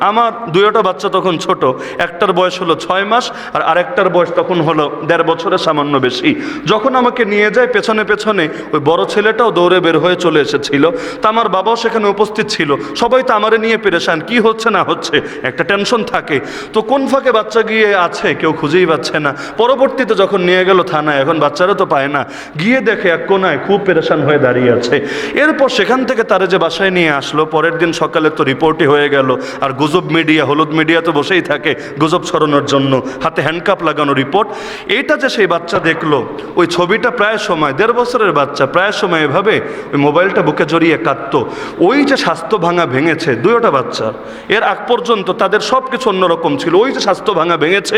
আমার দুইটা বাচ্চা তখন ছোট, একটার বয়স হলো ছয় মাস আর আরেকটার বয়স তখন হলো দেড় বছরের সামান্য বেশি। যখন আমাকে নিয়ে যায় পেছনে পেছনে, ওই বড় ছেলেটাও দৌড়ে বের হয়ে চলে এসেছিল। তা আমার বাবাও সেখানে উপস্থিত ছিল। সবাই তো আমারে নিয়ে পেরেশান, কি হচ্ছে না হচ্ছে, একটা টেনশন থাকে। তো কোন ফাঁকে বাচ্চা গিয়ে আছে কেউ খুঁজেই পাচ্ছে না। পরবর্তীতে যখন নিয়ে গেল থানায়, এখন বাচ্চারা তো পায় না। গিয়ে দেখে এক কোনায় খুব পেরেশান হয়ে দাঁড়িয়ে আছে। এরপর সেখান থেকে তারা যে বাসায় নিয়ে আসলো, পরের দিন সকালে তো রিপোর্টই হয়ে গেল। আর গুজব মিডিয়া, হলুদ মিডিয়া তো বসেই থাকে গুজব ছড়ানোর জন্য। হাতে হ্যান্ডকাপ লাগানো রিপোর্ট এইটা যে সেই বাচ্চা দেখল, ওই ছবিটা প্রায় সময়, দেড় বছরের বাচ্চা, প্রায় সময় এভাবে ওই মোবাইলটা বুকে জড়িয়ে কাঁদতো। ওই যে স্বাস্থ্য ভাঙা ভেঙেছে, দুইটা বাচ্চা, এর আগ পর্যন্ত তাদের সব কিছু অন্যরকম ছিল। ওই যে স্বাস্থ্য ভাঙা ভেঙেছে,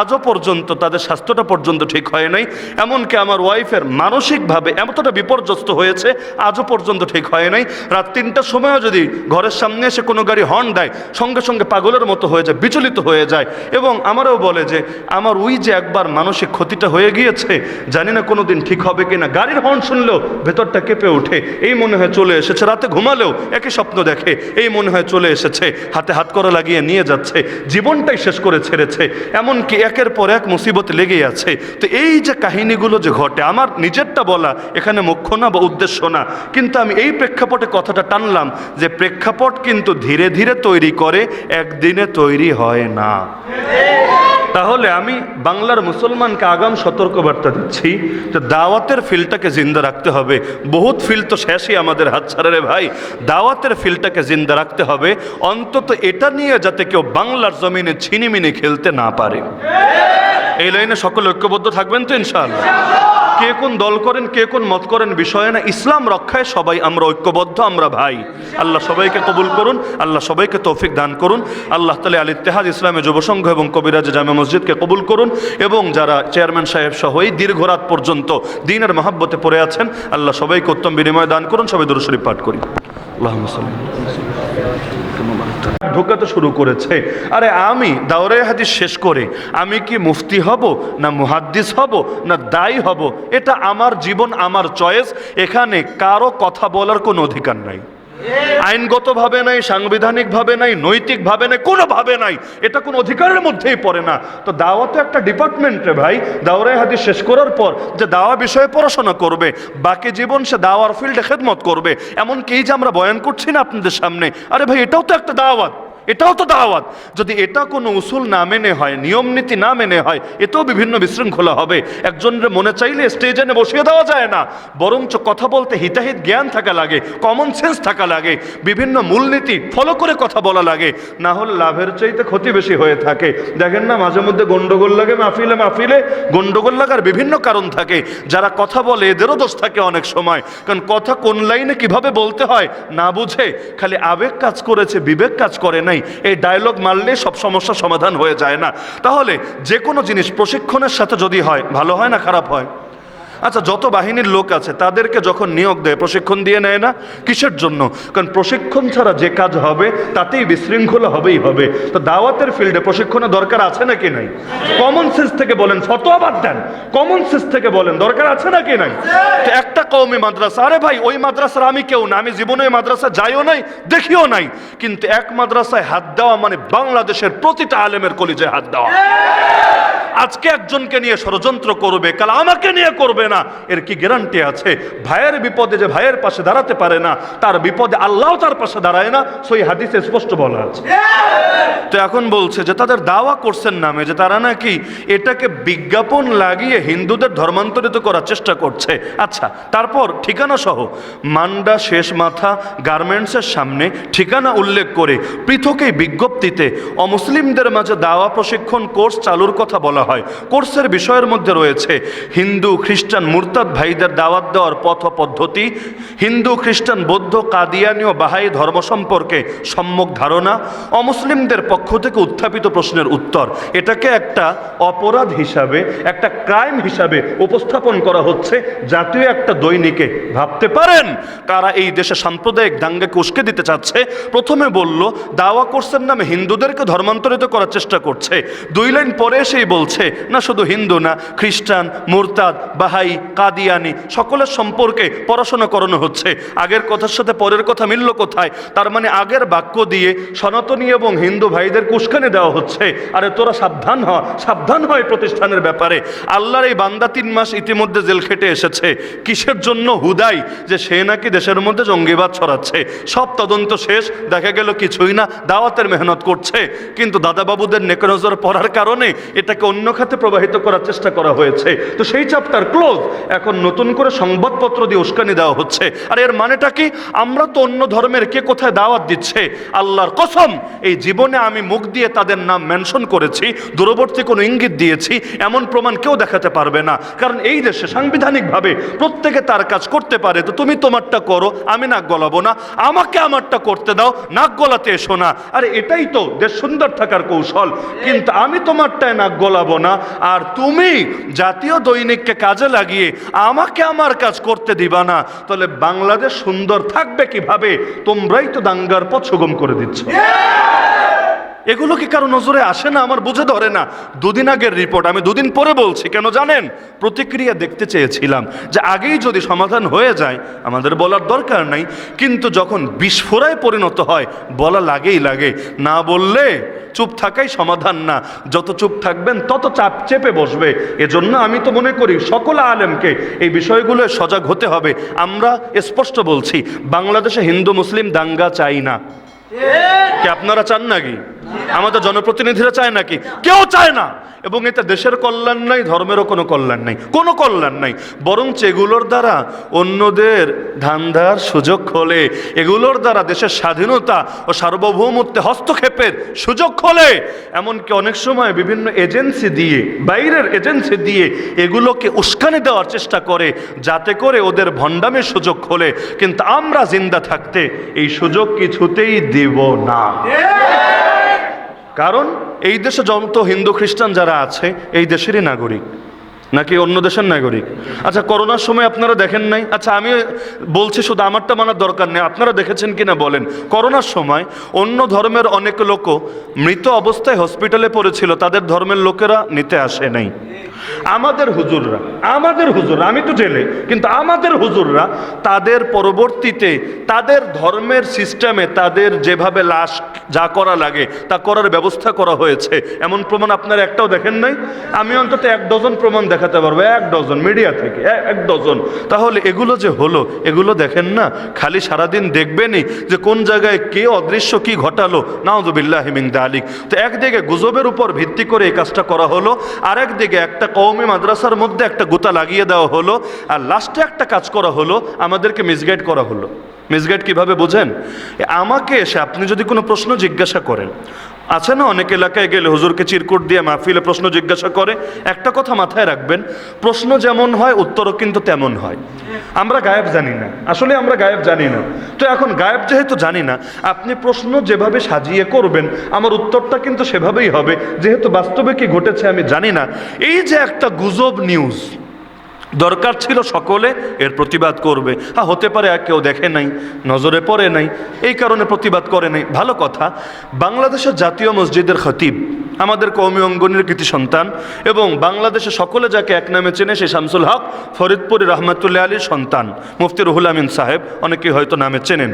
আজও পর্যন্ত তাদের স্বাস্থ্যটা পর্যন্ত ঠিক হয় নাই। এমনকি আমার ওয়াইফের মানসিকভাবে এমনটা বিপর্যস্ত হয়েছে, আজও পর্যন্ত ঠিক হয় নাই। রাত তিনটার সময়ও যদি ঘরের সামনে এসে কোনো গাড়ি হর্ন দেয় সঙ্গে সঙ্গে পাগলের মতো হয়ে যায়, বিচলিত হয়ে যায়। এবং আমারও বলে যে, আমার ওই যে একবার মানসিক ক্ষতিটা হয়ে গিয়েছে, জানি না কোনো দিন ঠিক হবে কিনা। গাড়ির হর্ন শুনলেও ভেতরটা কেঁপে ওঠে। এই মনে হয় চলে এসেছে। রাতে ঘুমালেও একই স্বপ্ন দেখে। এই মনে হয় চলে এসেছে। হাতে হাত করা লাগিয়ে নিয়ে যাচ্ছে। জীবনটাই শেষ করে ছেড়েছে। এমনকি একের পর এক মুসিবত লেগেই আছে। তো এই যে কাহিনীগুলো যে ঘটে, আমার নিজেরটা বলা এখানে মুখ্য না বা উদ্দেশ্য না। কিন্তু আমি এই প্রেক্ষাপটে কথাটা টানলাম যে, প্রেক্ষাপট কিন্তু ধীরে ধীরে তৈরি করে একদিনে তৈরি হয় না। তাহলে আমি বাংলার মুসলমানকে আগাম সতর্কবার্তা দিচ্ছি যে দাওয়াতের ফিলটাকে জিন্দা রাখতে হবে। বহুত ফিল তো শেষই আমাদের হাত ছাড়া রে ভাই। দাওয়াতের ফিলটাকে জিন্দা রাখতে হবে। অন্তত এটা নিয়ে যাতে কেউ বাংলার জমিনে ছিনিমিনি খেলতে না পারে। এই লাইনে সকল ঐক্যবদ্ধ থাকবেন তো ইনশাআল্লাহ? কে কোন দল করেন, কে কোন মত করেন, বিষয়ে না। ইসলাম রক্ষায় সবাই আমরা ঐক্যবদ্ধ, আমরা ভাই। আল্লাহ সবাইকে কবুল করুন, আল্লাহ সবাইকে তৌফিক দান করুন। আল্লাহ তালে আল ইত্তেহাদ ইসলামে যুবসংঘ এবং কবিরাজ জামে মসজিদকে কবুল করুন এবং যারা চেয়ারম্যান সাহেব সহ এই দীর্ঘ রাত পর্যন্ত দিনের মহাব্বতে পড়ে আছেন, আল্লাহ সবাইকে উত্তম বিনিময় দান করুন। সবাই দুরুশরীফ পাঠ করি। আল্লাহ ঢোকাতে শুরু করেছে। আরে আমি দাওরে হাদিস শেষ করে, আমি কি মুফতি হব, না মুহাদ্দিস হব, না দায়ী হব? এটা আমার জীবন, আমার চয়েস। এখানে কারও কথা বলার কোনো অধিকার নাই। আইনগতভাবে নাই, সাংবিধানিকভাবে নাই, নৈতিকভাবে নাই, কোনোভাবে নাই। এটা কোনো অধিকারের মধ্যেই পড়ে না। তো দাওয়া তো একটা ডিপার্টমেন্টে ভাই দাওরাই হাদিস শেষ করার পর যে দাওয়া বিষয়ে পড়াশোনা করবে, বাকি জীবন সে দাওয়ার ফিল্ডে খেদমত করবে, এমনকি এই যে আমরা বয়ান করছি না আপনাদের সামনে, আরে ভাই, এটাও তো একটা দাওয়াত। এটাও তো দাওয়াত। যদি এটা কোনো উসুল না মেনে হয়, নিয়ম নীতি না মেনে হয়, এতেও বিভিন্ন বিশৃঙ্খলা হবে। একজনের মনে চাইলে স্টেজ এনে বসিয়ে দেওয়া যায় না। বরঞ্চ কথা বলতে হিতাহিত জ্ঞান থাকা লাগে কমন সেন্স থাকা লাগে, বিভিন্ন মূলনীতি ফলো করে কথা বলা লাগে। না হলে লাভের চাইতে ক্ষতি বেশি হয়ে থাকে। দেখেন না, মাঝে মধ্যে গন্ডগোল লাগে, মাহফিলে মাহফিলে গন্ডগোল লাগার বিভিন্ন কারণ থাকে। যারা কথা বলে, এদেরও দোষ থাকে অনেক সময়। কারণ কথা কোন লাইনে কীভাবে বলতে হয়, না বুঝে। খালি আবেগ কাজ করেছে, বিবেক কাজ করে নাই। এই ডায়লগ মারলে সব সমস্যা সমাধান হয়ে যায় না। তাহলে যে কোনো জিনিস প্রশিক্ষণের সাথে যদি হয়, ভালো হয় না খারাপ হয়? আচ্ছা যত বাহিনীর লোক আছে, তাদেরকে যখন নিয়োগ দেয়, প্রশিক্ষণ দিয়ে নেয় না? কিসের জন্য? কারণ প্রশিক্ষণ ছাড়া যে কাজ হবে, তাতেই বিশৃঙ্খলা হবেই হবে। তো দাওয়াতের ফিল্ডে প্রশিক্ষণের দরকার আছে নাকি নাই? কমন সেন্স থেকে বলেন, ফতোয়া দেন। কমন সেন্স থেকে বলেন, দরকার আছে নাকি নাই? তো একটা কৌমি মাদ্রাসা, আরে ভাই, ওই মাদ্রাসার আমি কেউ না, আমি জীবনে ওই মাদ্রাসা যাইও নাই, দেখিও নাই। কিন্তু এক মাদ্রাসায় হাত দেওয়া মানে বাংলাদেশের প্রতিটা আলেমের কলিজায় হাত দেওয়া। আজকে একজনকে নিয়ে ষড়যন্ত্র করবে, কাল আমাকে নিয়ে করবে না, এর কি গ্যারান্টি আছে? ভাইয়ের বিপদে যে ভাইয়ের পাশে দাঁড়াতে পারে না, তার বিপদে আল্লাহ তার পাশে দাঁড়ায় না, সই হাদিসে স্পষ্ট বলা আছে। তো এখন বলছে যে তাদের দাওয়া করছেন নামে, যে তারা নাকি এটাকে বিজ্ঞাপন লাগিয়ে হিন্দুদের ধর্মান্তরিত করার চেষ্টা করছে। আচ্ছা তারপর ঠিকানা সহ, মান্ডা শেষ মাথা গার্মেন্টসের সামনে ঠিকানা উল্লেখ করে পৃথক এই বিজ্ঞপ্তিতে অমুসলিমদের মাঝে দাওয়া প্রশিক্ষণ কোর্স চালুর কথা বলা হয়। কোর্সের বিষয়ের মধ্যে রয়েছে, হিন্দু, খ্রিস্টান মুরতাদ ভাইদের দাওয়াত দেওয়ার পথ পদ্ধতি হিন্দু, খ্রিস্টান, বৌদ্ধ, কাদিয়ানি ও বাহাই ধর্ম সম্পর্কে সম্যক ধারণা, অমুসলিমদের পক্ষ থেকে উত্থাপিত প্রশ্নের উত্তর। এটাকে একটা অপরাধ হিসাবে, একটা ক্রাইম হিসাবে উপস্থাপন করা হচ্ছে, জাতীয় একটা দৈনিকে। ভাবতে পারেন কারা এই দেশে সাম্প্রদায়িক দাঙ্গাকে উস্কে দিতে চাচ্ছে, প্রথমে বলল, দাওয়া কোর্সের নামে হিন্দুদেরকে ধর্মান্তরিত করার চেষ্টা করছে। দুই লাইন পরে এসেই বলছে, না শুধু হিন্দু না, খ্রিস্টান, মুরতাদ, বাহাই কাদিয়ানি, সকলের সম্পর্কে পড়াশোনা করানো হচ্ছে। আগের কথার সাথে পরের কথা মিলল কোথায়? তার মানে আগের বাক্য দিয়ে সনাতনী এবং হিন্দু ভাইদের কুস্কানি দেওয়া হচ্ছে। আরে তোরা সাবধান হ, সাবধান হয় প্রতিষ্ঠানের ব্যাপারে। আল্লাহর এই বান্দা তিন মাস ইতিমধ্যে জেল খেটে এসেছে। কিসের জন্য হুদাই? যে সে নাকি দেশের মধ্যে জঙ্গিবাদ ছড়াচ্ছে। সব তদন্ত শেষ, দেখা গেল কিছুই না, দাওয়াতের মেহনত করছে। কিন্তু দাদাবাবুদের নেকে নজর পড়ার কারণে এটাকে অন্য খাতে প্রবাহিত করার চেষ্টা করা হয়েছে। তো সেই চ্যাপ্টার ক্লোজ এখন নতুন করে সংবাদপত্র দিয়ে উস্কানি দেওয়া হচ্ছে। আর এর মানেটা কি? আমরা তো অন্য ধর্মের কে কোথায় দাওয়াত দিচ্ছে? আল্লাহর কসম, এই জীবনে আমি মুখ দিয়ে তাদের নাম মেনশন করেছি, দূরবর্তী কোনো ইঙ্গিত দিয়েছি, এমন প্রমাণ কেউ দেখাতে পারবে না। কারণ এই দেশে সাংবিধানিকভাবে প্রত্যেকে তার কাজ করতে পারে, তো তুমি তোমারটা করো, আমি নাক গলাবো না। আমাকে আমারটা করতে দাও, নাক গলাতে এসো না। আরে এটাই তো দেশ সুন্দর থাকার কৌশল। কিন্তু আমি তোমারটায় নাক গলাবো না। আর তুমি জাতীয় দৈনিককে কাজে লাগিয়ে আমাকে আমার কাজ করতে দিবা না, তাহলে বাংলাদেশ সুন্দর থাকবে কীভাবে? তোমরাই তো দাঙ্গার পথ সুগম করে দিচ্ছ। এগুলো কি কারও নজরে আসে না? আমার বুঝে ধরে না। দুদিন আগের রিপোর্ট আমি দুদিন পরে বলছি কেন জানেন? প্রতিক্রিয়া দেখতে চেয়েছিলাম যে আগেই যদি সমাধান হয়ে যায় আমাদের বলার দরকার নাই। কিন্তু যখন বিস্ফোরায় পরিণত হয় বলা লাগেই লাগে। না বললে চুপ থাকাই সমাধান না। যত চুপ থাকবেন তত চাপ চেপে বসবে। এজন্য আমি তো মনে করি সকল আলেমকে এই বিষয়গুলো সজাগ হতে হবে। আমরা স্পষ্ট বলছি বাংলাদেশে হিন্দু মুসলিম দাঙ্গা চাই না। কি আপনারা চান নাকি? আমাদের জনপ্রতিনিধিরা চায় নাকি? কেউ চায় না। এবং এতে দেশের কল্যাণ নাই, ধর্মেরও কোনো কল্যাণ নাই। কোনো কল্যাণ নাই। বরঞ্চ এগুলোর দ্বারা অন্যদের ধান্দার সুযোগ খোলে। এগুলোর দ্বারা দেশের স্বাধীনতা ও সার্বভৌমত্বে হস্তক্ষেপের সুযোগ খোলে। এমনকি অনেক সময় বিভিন্ন এজেন্সি দিয়ে, বাইরের এজেন্সি দিয়ে এগুলোকে উস্কানি দেওয়ার চেষ্টা করে, যাতে করে ওদের ভণ্ডামের সুযোগ খোলে। কিন্তু আমরা জিন্দা থাকতে এই সুযোগ কিছুতেই দেব না। কারণ এই দেশে যত হিন্দু খ্রিস্টান যারা আছে, এই দেশেরই নাগরিক। নাকি অন্য দেশের নাগরিক? আচ্ছা করোনার সময় আপনারা দেখেন নাই? আচ্ছা আমি বলছি শুধু আমারটা মানার দরকার নেই। আপনারা দেখেছেন কিনা বলেন। করোনার সময় অন্য ধর্মের অনেক লোকও মৃত অবস্থায় হসপিটালে পড়েছিল। তাদের ধর্মের লোকেরা নিতে আসে নাই। আমাদের হুজুররা আমাদের হুজুররা, আমি তো জেলে, কিন্তু আমাদের হুজুররা তাদের পরবর্তীতে, তাদের ধর্মের সিস্টেমে তাদের যেভাবে লাশ যা করা লাগে, তা করার ব্যবস্থা করা হয়েছে। এমন প্রমাণ আপনারা একটাও দেখেন নাই? আমি অন্তত এক ডজন প্রমাণ দেখাতে পারব, এক ডজন, মিডিয়া থেকে এক ডজন। তাহলে এগুলো যে হলো, এগুলো দেখেন না? খালি সারাদিন দেখবেনই যে কোন জায়গায় কে অদৃশ্য, কি ঘটালো, নাউজুবিল্লাহ মিন দালিক। তো একদিকে গুজবের উপর ভিত্তি করে এই কাজটা করা হলো আর একদিকে একটা কওমি মাদ্রাসার মধ্যে একটা গোতা লাগিয়ে দেওয়া হলো আর লাস্টে একটা কাজ করা হলো, আমাদেরকে মিসগাইড করা হলো। মিসগাইড কীভাবে বোঝেন? আমাকে এসে আপনি যদি কোনো প্রশ্ন জিজ্ঞাসা করেন। আছে না অনেক এলাকায় গেলে হুজুরকে চিরকুট দিয়ে মাহফিলে প্রশ্ন জিজ্ঞাসা করে? একটা কথা মাথায় রাখবেন, প্রশ্ন যেমন হয়, উত্তরও কিন্তু তেমন হয়। আমরা গায়েব জানি না। আসলে আমরা গায়েব জানি না। তো এখন গায়েব যেহেতু জানি না, আপনি প্রশ্ন যেভাবে সাজিয়ে করবেন, আমার উত্তরটা কিন্তু সেভাবেই হবে। যেহেতু বাস্তবে কি ঘটেছে আমি জানি না। এই যে একটা গুজব নিউজ দরকার ছিল সকলে এর প্রতিবাদ করবে। হ্যাঁ হতে পারে আর কেউ দেখে নাই, নজরে পড়ে নাই, এই কারণে প্রতিবাদ করে নাই। ভালো কথা, বাংলাদেশের জাতীয় মসজিদের খতিব আমাদের কৌমি অঙ্গনের কৃতি সন্তান এবং বাংলাদেশে সকলে যাকে এক নামে চেনে সে শামসুল হক ফরিদপুরি রহমতুল্লাহ আলীর সন্তান, মুফতি রুহুল আমিন সাহেব অনেকে হয়তো নামে চেনেন।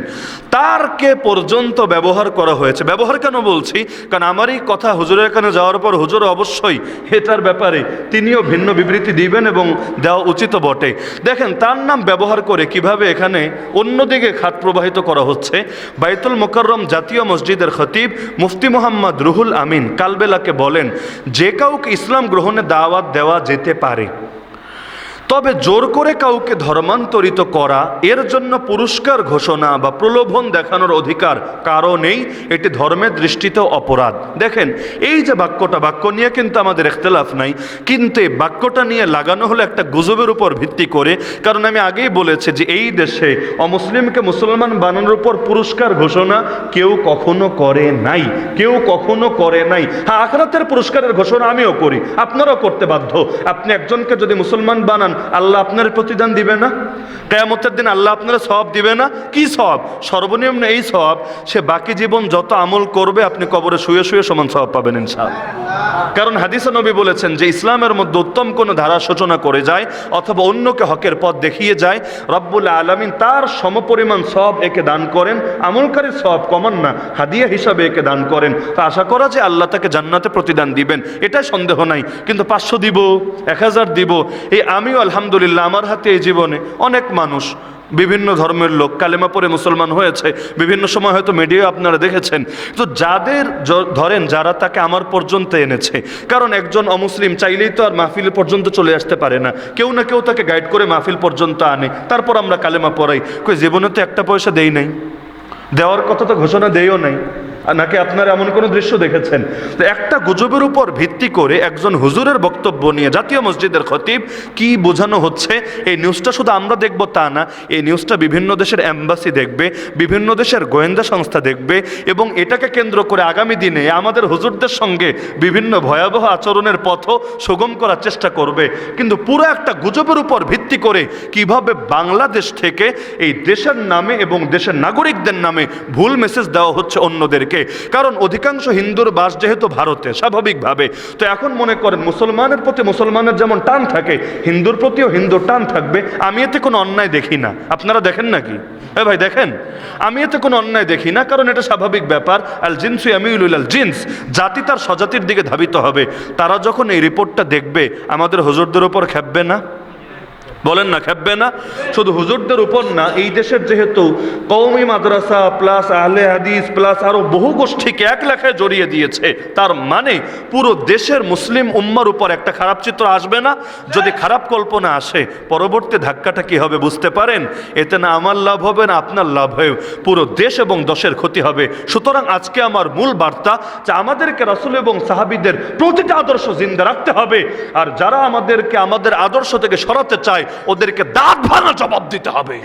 তারকে পর্যন্ত ব্যবহার করা হয়েছে? ব্যবহার কেন বলছি? কারণ আমার এই কথা হুজুরের এখানে যাওয়ার পর হুজুর অবশ্যই এটার ব্যাপারে তিনিও ভিন্ন বিবৃতি দিবেন এবং দেওয়া উচিত বটে। দেখেন, তার নাম ব্যবহার করে কীভাবে এখানে অন্যদিকে খাত প্রবাহিত করা হচ্ছে? বাইতুল মোকাররম জাতীয় মসজিদের খতিব মুফতি মোহাম্মদ রুহুল আমিন কালবেলাকে বলেন যে কাউকে ইসলাম গ্রহণে দাওয়াত দেওয়া যেতে পারে তবে জোর করে কাউকে ধর্মান্তরিত করা, এর জন্য পুরস্কার ঘোষণা বা প্রলোভন দেখানোর অধিকার কারও নেই, এটি ধর্মের দৃষ্টিতেও অপরাধ। দেখেন, এই যে বাক্যটা, বাক্য নিয়ে কিন্তু আমাদের এখতলাফ নাই, কিন্তু এই বাক্যটা নিয়ে লাগানো হলো একটা গুজবের উপর ভিত্তি করে, কারণ আমি আগেই বলেছি যে এই দেশে অমুসলিমকে মুসলমান বানানোর উপর পুরস্কার ঘোষণা কেউ কখনো করে নাই, কেউ কখনো করে নাই। হ্যাঁ আখরাতের পুরস্কারের ঘোষণা আমিও করি, আপনারাও করতে বাধ্য। আপনি একজনকে যদি মুসলমান বানান আল্লাহ আপনার প্রতিদান দিবে না। কেয়ামতের দিন আল্লাহ আপনার সব দিবে না। কি সব সর্বনিম্ন এই সব সে বাকি জীবন যত আমল করবে, আপনি কবরে শুয়ে শুয়ে সমান সব পাবেন ইনশাআল্লাহ। কারণ হাদিসা নবী বলেছেন যে, ইসলামের মধ্যে উত্তম কোনো ধারা সূচনা করে যায় অথবা অন্যকে হকের পথ দেখিয়ে যায়, রব্বুল আলমিন তার সমপরিমাণ সব একে দান করেন। আমলকারী সব কমান না, হাদিয়া হিসাবে একে দান করেন। তা আশা করা যে আল্লাহ তাকে জান্নাতে প্রতিদান দিবেন, এটাই সন্দেহ নাই। কিন্তু পাঁচশো দিব, এক হাজার দিব, এই আমিও আলহামদুলিল্লাহ, আমার হাতে এই জীবনে অনেক মানুষ, বিভিন্ন ধর্মের লোক, কালেমা পরে মুসলমান হয়েছে, বিভিন্ন সময় হয়তো মিডিয়া আপনারা দেখেছেন। তো যাদের ধরেন যারা তাকে আমার পর্যন্ত এনেছে, কারণ একজন অমুসলিম চাইলেই তো আর মাহফিল পর্যন্ত চলে আসতে পারে না। কেউ না কেউ তাকে গাইড করে মাহফিল পর্যন্ত আনে। তারপর আমরা কালেমা পড়াই। কই, জীবনে তো একটা পয়সা দেই নাই। দেওয়ার কথা তো ঘোষণা দেইও নাই। নাকি আপনারা এমন কোনো দৃশ্য দেখেছেন? তো একটা গুজবের উপর ভিত্তি করে একজন হুজুরের বক্তব্য নিয়ে জাতীয় মসজিদের খতিব কি বোঝানো হচ্ছে? এই নিউজটা শুধু আমরা দেখব তা না, এই নিউজটা বিভিন্ন দেশের অ্যাম্বাসি দেখবে, বিভিন্ন দেশের গোয়েন্দা সংস্থা দেখবে এবং এটাকে কেন্দ্র করে আগামী দিনে আমাদের হুজুরদের সঙ্গে বিভিন্ন ভয়াবহ আচরণের পথও সুগম করার চেষ্টা করবে। কিন্তু পুরো একটা গুজবের উপর ভিত্তি করে কীভাবে বাংলাদেশ থেকে এই দেশের নামে এবং দেশের নাগরিকদের নামে ভুল মেসেজ দেওয়া হচ্ছে অন্যদেরকে কারণ অধিকাংশ হিন্দুর বাস যেহেতু ভারতে, স্বাভাবিকভাবে। তো এখন মনে করেন মুসলমানের প্রতি মুসলমানের যেমন টান থাকে, হিন্দুর প্রতিও হিন্দুর টান থাকবে, আমি এতে কোনো অন্যায় দেখি না। আপনারা দেখেন নাকি? এ ভাই, দেখেন? আমি এতে কোনো অন্যায় দেখি না, কারণ এটা স্বাভাবিক ব্যাপার। আল জিন্সু আমিউল আল জিন্স, জাতি তার স্বজাতির দিকে ধাবিত হবে। তারা যখন এই রিপোর্টটা দেখবে, আমাদের হুজুরদের উপর খেপবে না? বলেন না, খেপবে না। শুধু হুজুরদের উপর না, এই দেশের যেহেতু কৌমি মাদ্রাসা প্লাস আহলে হাদিস প্লাস আরও বহু গোষ্ঠীকে এক লেখায় জড়িয়ে দিয়েছে, তার মানে পুরো দেশের মুসলিম উম্মার উপর একটা খারাপ চিত্র আসবে না। যদি খারাপ কল্পনা আসে, পরবর্তী ধাক্কাটা কি হবে বুঝতে পারেন? এতে না আমার লাভ হবে, না আপনার লাভ হয়ে পুরো দেশ এবং দশের ক্ষতি হবে। সুতরাং আজকে আমার মূল বার্তা যে আমাদেরকে রাসুল এবং সাহাবিদের প্রতিটা আদর্শ জিন্দা রাখতে হবে। আর যারা আমাদেরকে আমাদের আদর্শ থেকে সরাতে চায় ওদেরকে দাঁত ভাঙা জবাব দিতে হবে।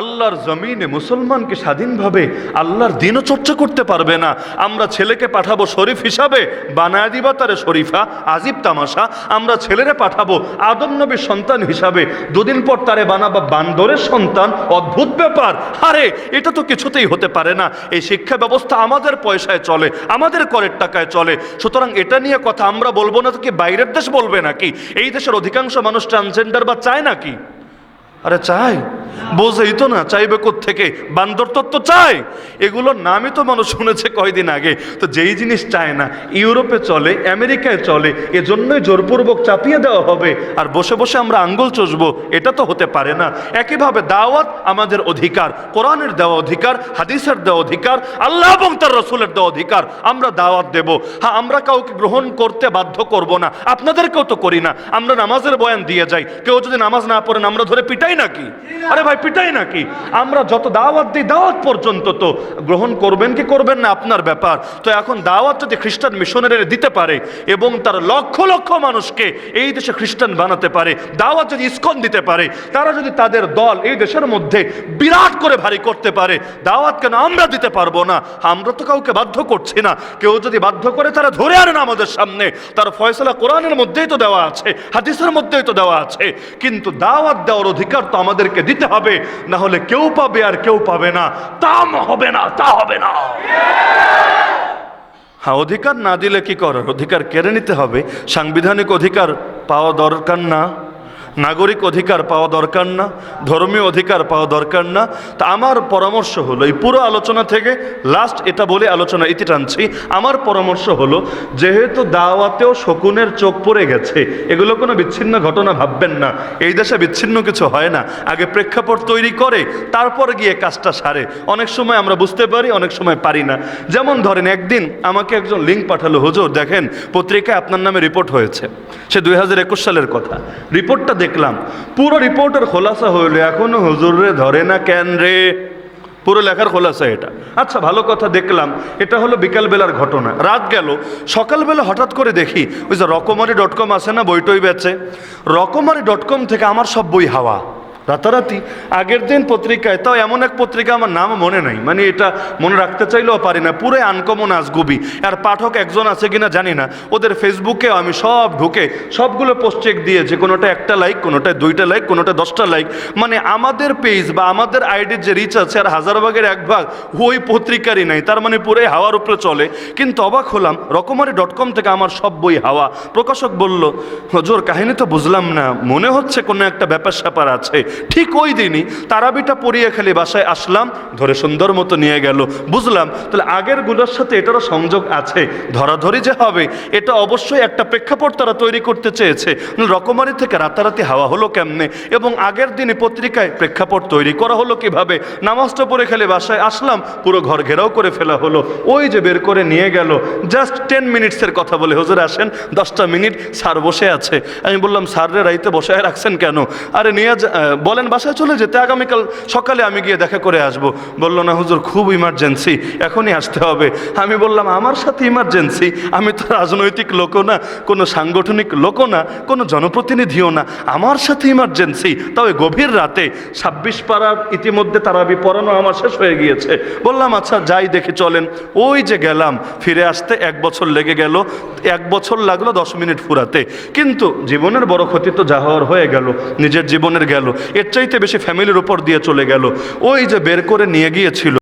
আল্লাহর জমিনে মুসলমানকে স্বাধীনভাবে আল্লাহর দিনও চর্চা করতে পারবে না। আমরা ছেলেকে পাঠাবো শরীফ হিসাবে, বানায় দিবা তারে শরীফা, আজিব তামাশা। আমরা ছেলেরে পাঠাবো আদম নবীর সন্তান হিসাবে, দুদিন পর তারে বানাবা বান্দরের সন্তান। অদ্ভুত ব্যাপার। আরে, এটা তো কিছুতেই হতে পারে না। এই শিক্ষা ব্যবস্থা আমাদের পয়সায় চলে, আমাদের করের টাকায় চলে। সুতরাং এটা নিয়ে কথা আমরা বলব না তো কি বাইরের দেশ বলবে নাকি? এই দেশের অধিকাংশ মানুষ ট্রান্সজেন্ডার বা চায় নাকি? আরে চাই। বোঝেই তো না, চাইবে থেকে বান্দর তত্ত্ব চায় এগুলোর নামই তো মানুষ শুনেছে কয়দিন আগে। তো যেই জিনিস চায় না, ইউরোপে চলে, আমেরিকায় চলে, এজন্যই জোরপূর্বক চাপিয়ে দেওয়া হবে। আর বসে বসে আমরা আঙ্গুল চষবো, এটা তো হতে পারে না। একইভাবে দাওয়াত আমাদের অধিকার, কোরআনের দেওয়া অধিকার, হাদিসের দেওয়া অধিকার, আল্লাহ এবং তার রসুলের দেওয়া অধিকার, আমরা দাওয়াত দেব। হ্যাঁ আমরা কাউকে গ্রহণ করতে বাধ্য করব না। আপনাদেরকেও তো করি না। আমরা নামাজের বয়ান দিয়ে যাই। কেউ যদি নামাজ না পড়েন, আমরা ধরে পিটাই নাকি? আরে ভাই, পিটাই নাকি? আমরা যত দাওয়াত দিই, দাওয়াত পর্যন্ত তো গ্রহণ করবেন কি করবেন না, আপনার ব্যাপার। তো এখন দাওয়াত যদি খ্রিস্টান মিশনারিরা দিতে পারে এবং তার লক্ষ লক্ষ মানুষকে এই দেশে খ্রিস্টান বানাতে পারে, দাওয়াত যদি ইস্কন দিতে পারে, তারা যদি তাদের দল এই দেশের মধ্যে বিরাট করে ভারী করতে পারে, দাওয়াত কেন আমরা দিতে পারব না? আমরা তো কাউকে বাধ্য করছি না। কেউ যদি বাধ্য করে তারা ধরে আনে না আমাদের সামনে, তার ফয়সলা কোরআনের মধ্যেই তো দেওয়া আছে, হাদিসের মধ্যেই তো দেওয়া আছে। কিন্তু দাওয়াত দেওয়ার অধিকার তো আমাদেরকে দিতে হবে না হলে কেউ পাবে আর কেউ পাবে না। তা হবে না, তা হবে না। হ্যাঁ অধিকার না দিলে কি করার? অধিকার কেড়ে নিতে হবে। সাংবিধানিক অধিকার পাওয়া দরকার না। নাগরিক অধিকার পাওয়া দরকার না, ধর্মীয় অধিকার পাওয়া দরকার না। তা আমার পরামর্শ হলো, এই পুরো আলোচনা থেকে লাস্ট এটা বলে আলোচনা ইতি টানছি। আমার পরামর্শ হলো, যেহেতু দাওয়াতেও শকুনের চোখ পড়ে গেছে, এগুলো কোনো বিচ্ছিন্ন ঘটনা ভাববেন না। এই দেশে বিচ্ছিন্ন কিছু হয় না। আগে প্রেক্ষাপট তৈরি করে, তারপর গিয়ে কাজটা সারে। অনেক সময় আমরা বুঝতে পারি, অনেক সময় পারি না। যেমন ধরেন একদিন আমাকে একজন লিঙ্ক পাঠালো, হুজুর, দেখেন, পত্রিকায় আপনার নামে রিপোর্ট হয়েছে। সে দুই হাজার একুশ সালের কথা। রিপোর্টটা দেখলাম। পুরো রিপোর্টের খোলাসা হইল। এখনও হুজুরে ধরে না কেন রে? পুরো লেখার খোলাসা এটা। আচ্ছা ভালো কথা দেখলাম। এটা হলো বিকালবেলার ঘটনা। রাত গেল। সকালবেলা হঠাৎ করে দেখি, ওই যে রকমারি ডট কম আছে না, বইটই বেচে। রকমারি ডট কম থেকে আমার সব বই হাওয়া। রাতারাতি। আগের দিন পত্রিকায়, তাও এমন এক পত্রিকা আমার নাম মনে নাই। মানে এটা মনে রাখতে চাইলেও পারি না। পুরো আনকমন আজগুবি। আর পাঠক একজন আছে কিনা জানি না। ওদের ফেসবুকে আমি সব ঢুকে সবগুলো পোস্ট চেক দিয়েছি কোনোটা একটা লাইক কোনোটায় দুইটা লাইক কোনোটা দশটা লাইক মানে আমাদের পেজ বা আমাদের আইডির যে রিচ আছে আর হাজার ভাগের এক ভাগ, ওই পত্রিকারই নাই। তার মানে পুরো হাওয়ার উপরে চলে। কিন্তু অবাক হলাম, রকমারি ডট কম থেকে আমার সব বই হাওয়া। প্রকাশক বলল, হজোর, কাহিনী তো বুঝলাম না। মনে হচ্ছে কোনো একটা ব্যাপার স্যাপার আছে। ঠিক ওই দিনই তারাবিটা পরিয়ে খেলে বাসায় আসলাম, ধরে সুন্দর মতো নিয়ে গেল। বুঝলাম, তাহলে আগেরগুলোর সাথে এটারও সংযোগ আছে। ধরাধরি যে হবে, এটা অবশ্যই একটা প্রেক্ষাপট তারা তৈরি করতে চেয়েছে। রকমারি থেকে রাতারাতি হাওয়া হলো কেমনে? এবং আগের দিনে পত্রিকায় প্রেক্ষাপট তৈরি করা হলো কীভাবে? নামাজটা পড়ে খেলে বাসায় আসলাম, পুরো ঘর ঘেরাও করে ফেলা হলো। ওই যে বের করে নিয়ে গেল। জাস্ট টেন মিনিটসের কথা বলে, হুজুর আসেন, দশটা মিনিট স্যার বসে আছে। আমি বললাম স্যাররে রাইতে বসে রাখছেন কেন? আরে, নিয়ে বলেন, বাসায় চলে যেতে আগামীকাল সকালে আমি গিয়ে দেখা করে আসব। বলল, না হুজুর, খুব ইমার্জেন্সি এখনই আসতে হবে। আমি বললাম, আমার সাথে ইমার্জেন্সি আমি তো রাজনৈতিক লোকও না, কোনো সাংগঠনিক লোকও না, কোনো জনপ্রতিনিধিও না। আমার সাথে ইমার্জেন্সি তবে গভীর রাতে। ছাব্বিশ পাড়ার ইতিমধ্যে তারাবি পড়ানো আমার শেষ হয়ে গিয়েছে। বললাম আচ্ছা যাই দেখে, চলেন। ওই যে গেলাম, ফিরে আসতে এক বছর লেগে গেল। এক বছর লাগল দশ মিনিট ফুরাতে। কিন্তু জীবনের বড় ক্ষতি তো যা হওয়ার হয়ে গেল, নিজের জীবনের গেল। এর চাইতে বেশি ফ্যামিলির উপর দিয়ে চলে গেল। ওই যে বের করে নিয়ে গিয়েছিল।